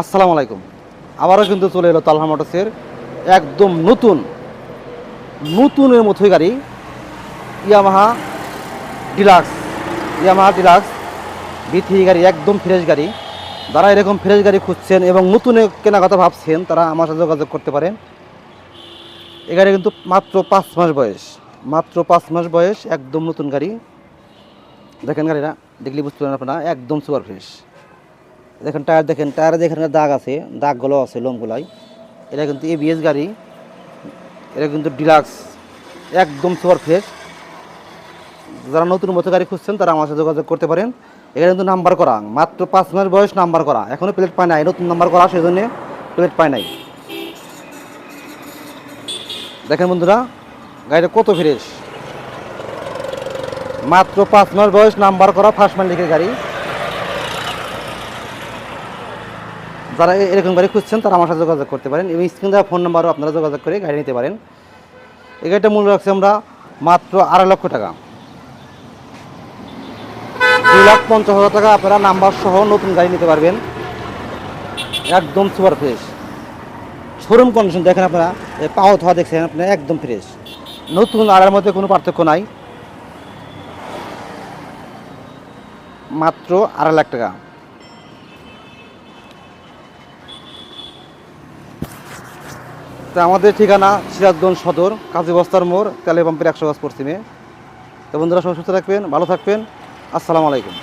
আসসালামু আলাইকুম। আবারও কিন্তু চলে এলো তালহা মোটরসের একদম নতুন, নতুনের মতোই গাড়ি, ইয়ামাহা ডিলাক্স ইয়ামাহা ডিলাক্স, বিথি গাড়ি, একদম ফ্রেশ গাড়ি। যারা এরকম ফ্রেশ গাড়ি খুঁজছেন এবং নতুনে কেনা কথা ভাবছেন, তারা আমার সাথে যোগাযোগ করতে পারেন। এই গাড়ি কিন্তু মাত্র পাঁচ মাস বয়স, মাত্র পাঁচ মাস বয়স, একদম নতুন গাড়ি। দেখেন গাড়িটা দেখলে বুঝতে পারেন আপনারা, একদম সুপার ফ্রেশ দেখেন টায়ার, দেখেন টায়ারে দেখেন দাগ আছে, দাগগুলো আছে লোমগুলাই, এটা কিন্তু এবিএস গাড়ি, এটা কিন্তু ডিলাক্স, একদম সুপার ফ্রেশ। যারা নতুন মতো গাড়ি খুঁজছেন, তারা আমার সাথে যোগাযোগ করতে পারেন। এখানে কিন্তু নাম্বার করা, মাত্র পাঁচ মাস বয়স নাম্বার করা। এখনও প্লেট পায় নাই, নতুন নাম্বার করা সেই জন্যে প্লেট পায় নাই। দেখেন বন্ধুরা, গাড়িটা কত ফ্রেশ। মাত্র পাঁচ মাস বয়স নাম্বার করা ফার্স্ট মালিকের গাড়ি। যারা এরকম গাড়ি খুঁজছেন, তারা আমার সাথে যোগাযোগ করতে পারেন এবং স্ক্রিন দেওয়া ফোন নাম্বারও আপনারা যোগাযোগ করে গাড়ি নিতে পারেন। এই গাড়িটা মূল্য রাখছি আমরা মাত্র আড়াই লক্ষ টাকা। দুই লাখ পঞ্চাশ হাজার টাকা আপনারা নাম্বার সহ নতুন গাড়ি নিতে পারবেন। একদম সুপার ফ্রেশ। শোরুম কন্ডিশন দেখেন আপনারা পাও ধোয়া দেখছেন আপনারা একদম ফ্রেশ। নতুন আড়ার মধ্যে কোনো পার্থক্য নাই। মাত্র আড়াই লাখ টাকা। তা আমাদের ঠিকানা সিরাজগঞ্জ সদর, কাজী বস্তার মোড়, তেলে পাম্পের একশো গাছ পশ্চিমে। তো বন্ধুরা, সবাই সুস্থ থাকবেন, ভালো থাকবেন। আসসালামু আলাইকুম।